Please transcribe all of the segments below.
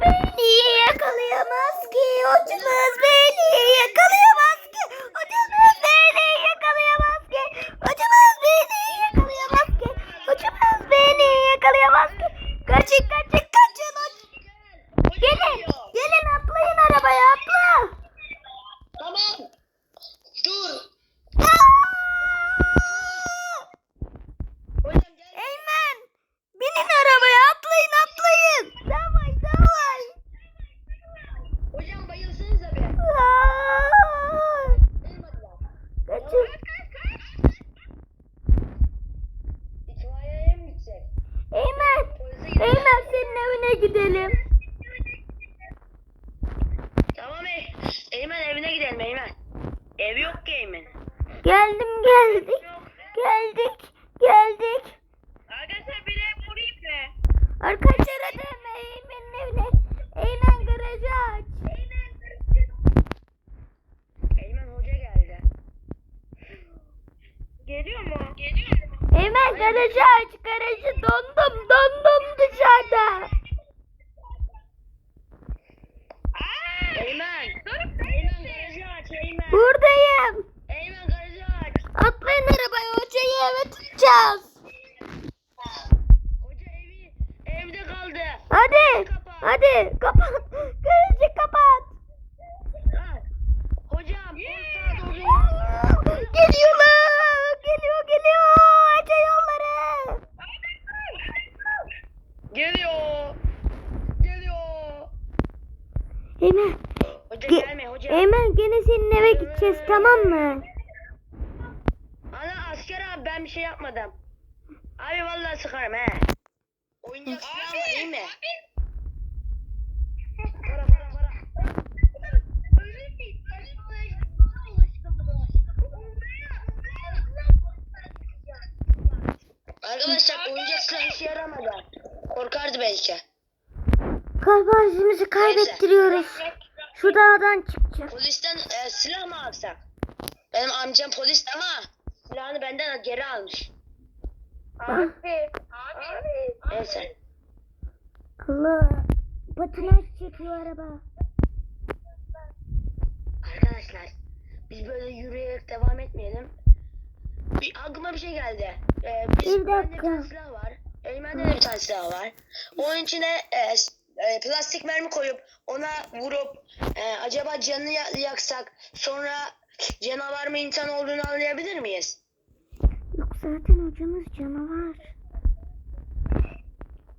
Beni yakalayamaz ki. Hocamız beni yakalayamaz ki. Hocamız beni yakalayamaz ki. Hocamız beni yakalayamaz ki. Hocamız beni yakalayamaz ki. Kaçın kaçın kaçın. Gelin. Gelin atlayın arabaya atla. Tamam. Dur. Hocam gel. Eymen. Binin arabaya atlayın atlayın. Davay davay. Hocam bayılsanıza be. Aa! Bayılmadılar. Kaçın. İtfaiyeye mi gitsek? Eymen. Polise gidelim. Eymen senin evine gidelim. Tamam ey. Eymen evine gidelim Eymen. Ev yok ki Eymen. Geldim geldik. Geldik. Geldik. Arkadaşlar bir ev kurayım mı? Arkadaşlar hadi Eymen'in evine. Eymen garajı aç. Eymen hoca geldi. Geliyor mu? Geliyor mu? Eymen garajı aç. Garajı dondum dondum dışarıda. Eymen. Eymen garajı aç Eymen. Buradayım. Eymen garajı aç. Atlayın arabaya hocayı eve tutacağız. Hoca evi evde kaldı. Hadi. Hadi kapat. Garajı kapat. Ha. Hocam 10 saat oldu. Geliyorlar. Geliyor geliyor. Aç yolları. Geliyor. Geliyor. Eymen. Hoca Ge- gelme hoca. Eymen gene senin gideceğiz tamam mı? Ana asker abi ben bir şey yapmadım. Abi vallahi sıkarım he. Oyuncak silah var iyi mi? Para para para. Arkadaşlar oyuncak silah işe yaramadı. Korkardı belki. Yüzümüzü kaybettiriyoruz. Şu dağdan Polisten e, silah mı alsak? Benim amcam polis ama silahını benden geri almış. Abi. Neyse. Allah. Patinaj çekiyor araba. Arkadaşlar biz böyle yürüyerek devam etmeyelim. Bir aklıma bir şey geldi. Ee, biz, Bir bir dakika. tane silah var. Eymen'de de bir tane silah var. Onun içine e, e, plastik mermi koyup ona vurup e, acaba canını ya- yaksak sonra canavar mı insan olduğunu anlayabilir miyiz? Yok zaten hocamız canavar.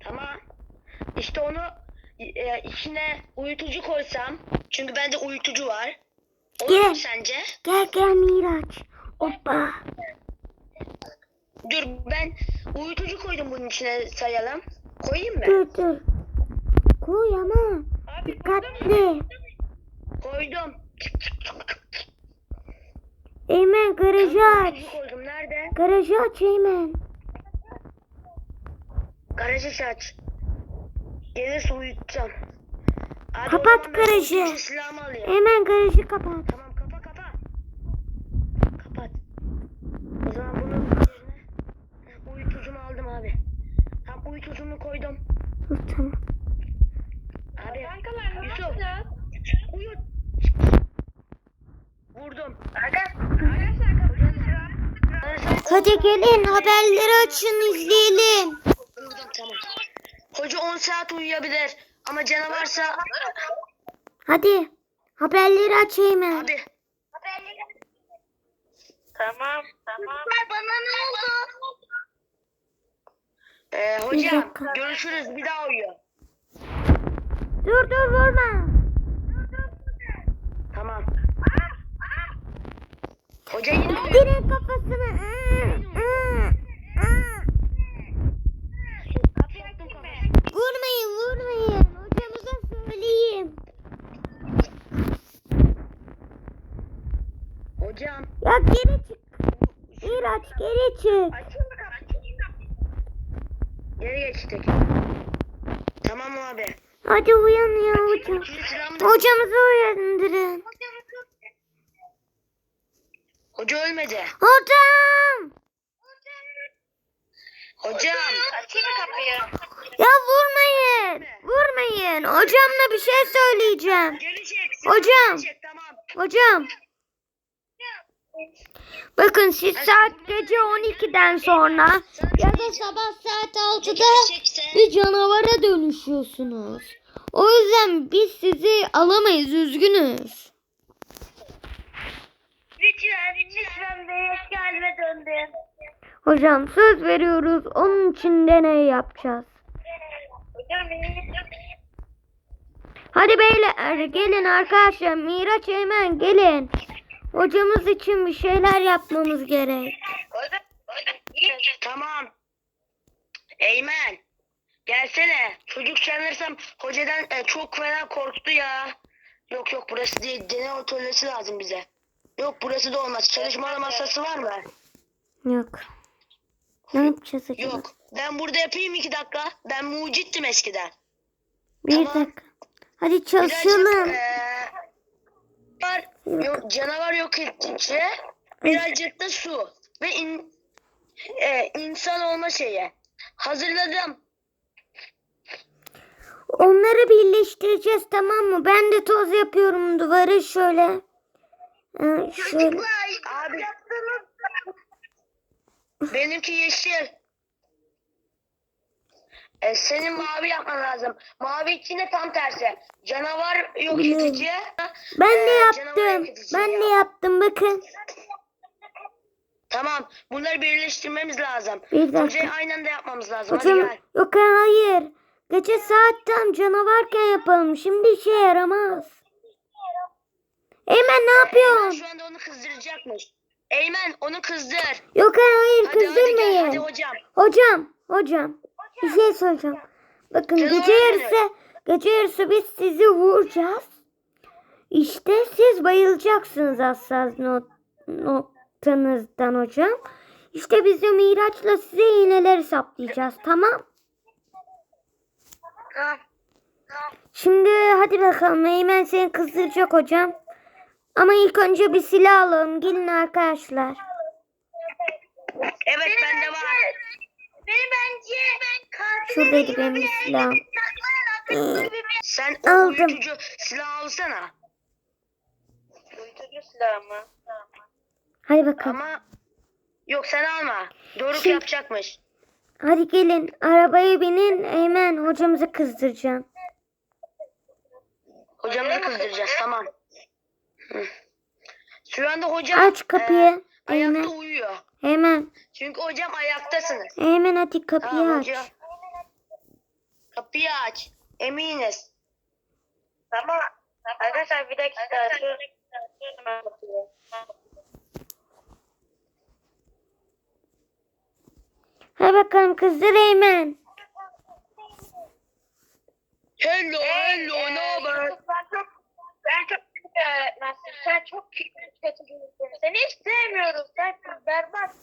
Tamam. İşte onu e, içine uyutucu koysam. Çünkü bende uyutucu var. Olur Gel. mu sence? Gel gel Miraç. Hoppa. Dur ben uyutucu koydum bunun içine sayalım. Koyayım mı? Dur dur. Koy ama. Dikkatli. Koydum. Eymen garajı aç. Koydum. Nerede? Garajı aç Eymen. Garajı aç. Gelirse uyutacağım. O Kapat garajı. Eymen garajı kapat. Tamam kapa kapa. Kapat. O zaman bunun yerine aldım abi. Tam uyutucumu koydum. Tamam. Abi Yusuf uyut. Vurdum. Arkadaşlar Hadi gelin haberleri açın izleyelim. Vurdum tamam. Hoca 10 saat uyuyabilir ama canavarsa Hadi haberleri aç Eymen. abi Tamam, tamam. bana ne oldu? Ee, hocam görüşürüz bir daha uyu. Dur dur vurma. Tamam. Hoca yine. Direkt kafasını. Iı, ıı, ıı. Vurmayın vurmayın. Hocamıza söyleyeyim. Hocam. Ya geri çık. Miraç geri çık. Geri geçtik. Hadi uyan ya hocam. Hocamızı uyandırın. Hoca ölmedi. Hocam. Hocam. Açayım kapıyı? Ya vurmayın. Vurmayın. Hocamla bir şey söyleyeceğim. Gelecek. Hocam. Gelecek, tamam. Hocam. Bakın siz saat gece 12'den sonra ya da sabah saat 6'da Gelecekse bir canavara dönüşüyorsunuz. O yüzden biz sizi alamayız üzgünüz. Lütfen, lütfen beni eski halime döndüm. Hocam söz veriyoruz onun için deney yapacağız. Hadi beyler gelin arkadaşlar Miraç Eymen gelin. Hocamız için bir şeyler yapmamız gerek. Tamam. Eymen. Gelsene. Çocuk sanırsam hocadan e, çok fena korktu ya. Yok yok burası değil. Deney atölyesi lazım bize. Yok burası da olmaz. Çalışma masası var mı? Yok. Ne yapacağız acaba? Yok. Ben burada yapayım iki dakika. Ben mucittim eskiden. Bir Tamam. dakika. Hadi Birazcık, çalışalım. Eee, var, yok, canavar yok ettikçe birazcık da su ve in, e, insan olma şeyi. Hazırladım. Onları birleştireceğiz tamam mı? Ben de toz yapıyorum duvara şöyle. Ee, şöyle. Abi. Benimki yeşil. E, senin mavi yapman lazım. Mavi içinde tam tersi. Canavar yok Biliyorum. edici. Ben de Ee, canavar yaptım. Ben ya. de yaptım bakın. Tamam. Bunları birleştirmemiz lazım. Bir dakika. Aynı anda yapmamız lazım. Hocam Hadi gel. yok hayır. Gece saat tam canavarken yapalım. Şimdi işe yaramaz. Eymen ne Eymen yapıyorsun? şu anda onu kızdıracakmış. Eymen onu kızdır. Yok hayır Hadi hadi gel kızdırmayın. hadi hocam. Hocam, hocam. Bir şey soracağım. Bakın Canavar gece yarısı, gece yarısı biz sizi vuracağız. İşte siz bayılacaksınız hassas not, noktanızdan hocam. İşte biz de Miraç'la size iğneleri saplayacağız. Tamam. Tamam. Şimdi hadi bakalım Eymen seni kızdıracak hocam. Ama ilk önce bir silah alalım. Gelin arkadaşlar. Evet bende var. Beni bence ben Şuradaydı benim silahım. Sen o Aldım. uyutucu silah alsana. Uyutucu silah mı? Hadi bakalım. Ama yok sen alma. Doruk Şey- yapacakmış. Hadi gelin arabaya binin Eymen hocamızı kızdıracağım. Hocamızı kızdıracağız tamam. Hı. Şu anda hocam Aç kapıyı, e, ayakta Eymen. uyuyor. Eymen, Çünkü hocam ayaktasınız. Eymen hadi kapıyı Tamam aç. hocam. Kapıyı aç. Eminiz. Tamam. Arkadaşlar bir dakika. Şu... Hemen bakıyorum. Hadi bakalım kızdır Eymen. Hello hello ne haber? Ben çok ben çok kötü öğretmensin. Sen çok kötü kötü bir insansın. Seni hiç sevmiyoruz. Sen çok berbat.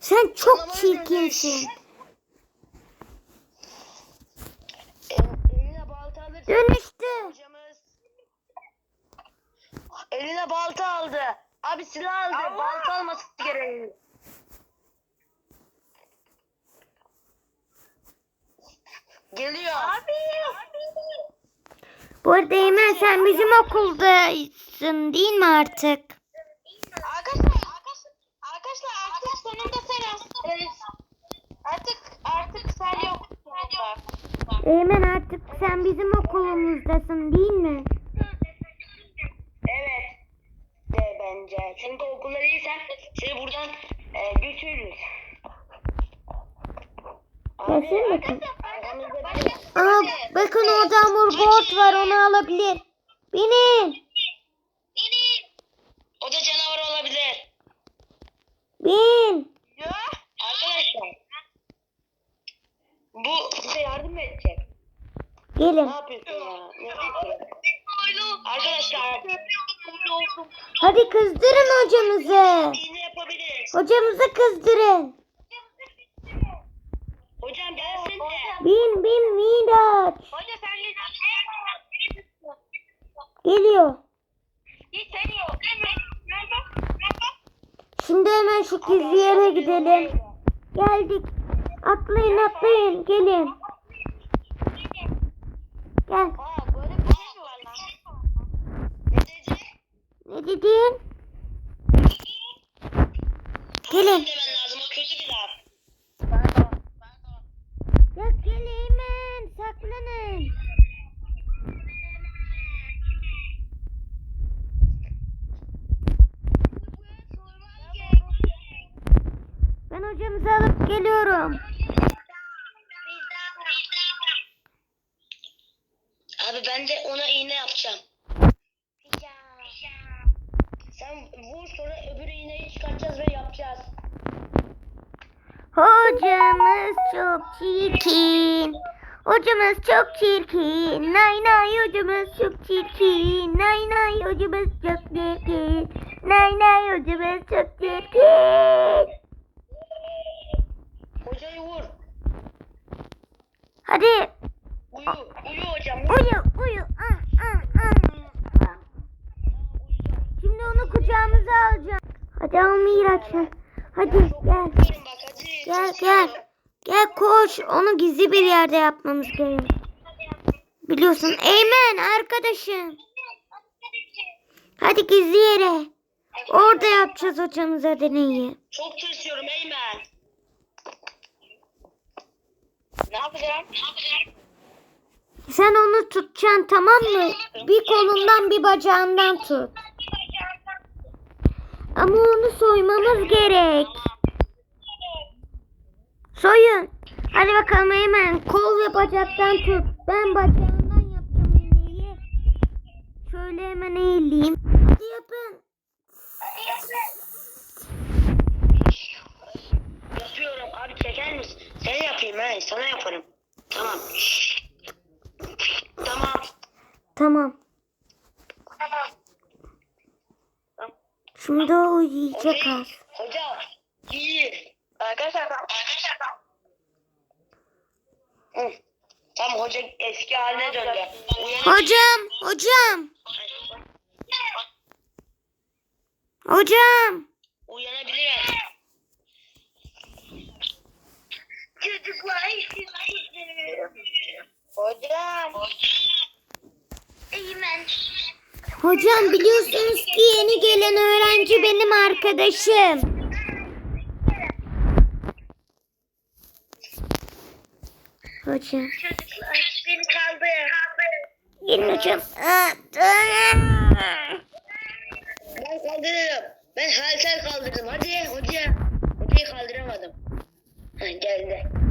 Sen çok E, eline balta alırsa Dönüştü. hocamız. Eline balta aldı. Abi silah aldı. Allah! Balta alması gerekiyor. Geliyor. Bu arada Eymen sen bizim okuldaysın değil mi artık? Arkadaşlar arkadaşlar arkadaşlar artık sonunda sen e, artık artık sen yok. Eymen artık sen bizim okulumuzdasın değil mi? Evet. De bence. Çünkü okulda değilsen seni buradan e, götürürüz. Arkamızda bir- Aa, bakın orada hamurboard var onu alabilir. Binin. O da canavar olabilir. Bin. Arkadaşlar. Bu bize yardım mı edecek? Gelin. Ne yapıyorsun ya? Ne yapıyorsun? Arkadaşlar. Hadi kızdırın hocamızı. Yapabiliriz. Hocamızı kızdırın. Hocam gelsin de. Bin bin Miraç. Hoca sen de Geliyor. Şimdi hemen şu gizli yere gidelim. Geldik. Atlayın atlayın gelin. Gel. Aa böyle bir şey mi var lan? Ne dedi? Ne dedin? Gelin. Demen lazım o kötü bir laf. Pardon. Pardon. Ya gelin hemen saklanın. Ben hocamızı alıp geliyorum. Ben de ona iğne yapacağım. Sen vur sonra öbür iğneyi çıkartacağız ve yapacağız. Hocamız çok çirkin. Hocamız çok çirkin. Nay nay hocamız çok çirkin. Nay nay hocamız çok çirkin. Nay nay hocamız çok çirkin. Hocayı vur. Hadi Uyu. Uyu hocam. Vur. uyu uyu. Şimdi onu kucağımıza alacağım. Hadi al Miraç'ı. Hadi gel. Gel gel. Gel koş. Onu gizli bir yerde yapmamız gerek. Biliyorsun. Eymen arkadaşım. Hadi gizli yere. Orada yapacağız hocamıza deneyi. Çok tırsıyorum Eymen. Ne yapacağım? Ne yapacağım? Sen onu tutacaksın tamam mı? Bir kolundan bir bacağından tut. Ama onu soymamız gerek. Soyun. Hadi bakalım hemen kol ve bacaktan tut. Ben bacağından yapacağım iğneyi. Şöyle hemen eğileyim. Hadi yapın. Yapıyorum abi çeker misin? Sen yapayım he. Sana yaparım. Tamam. Tamam. Tamam. Tamam. Şimdi o yiyecek az. Hocam. İyi. Arkadaşlar arkadaşlar. Tamam hoca eski haline döndü. Hocam, hocam, hocam. Uyanabilir. Çocuklar. Hocam. Eymen. Hocam biliyorsunuz ki yeni gelen öğrenci benim arkadaşım. Hocam. Çocuklar beni kaldır. Gelin hocam. Ben kaldırırım. Ben halter kaldırdım. Hadi hoca. Hocayı kaldıramadım. Ha, geldi.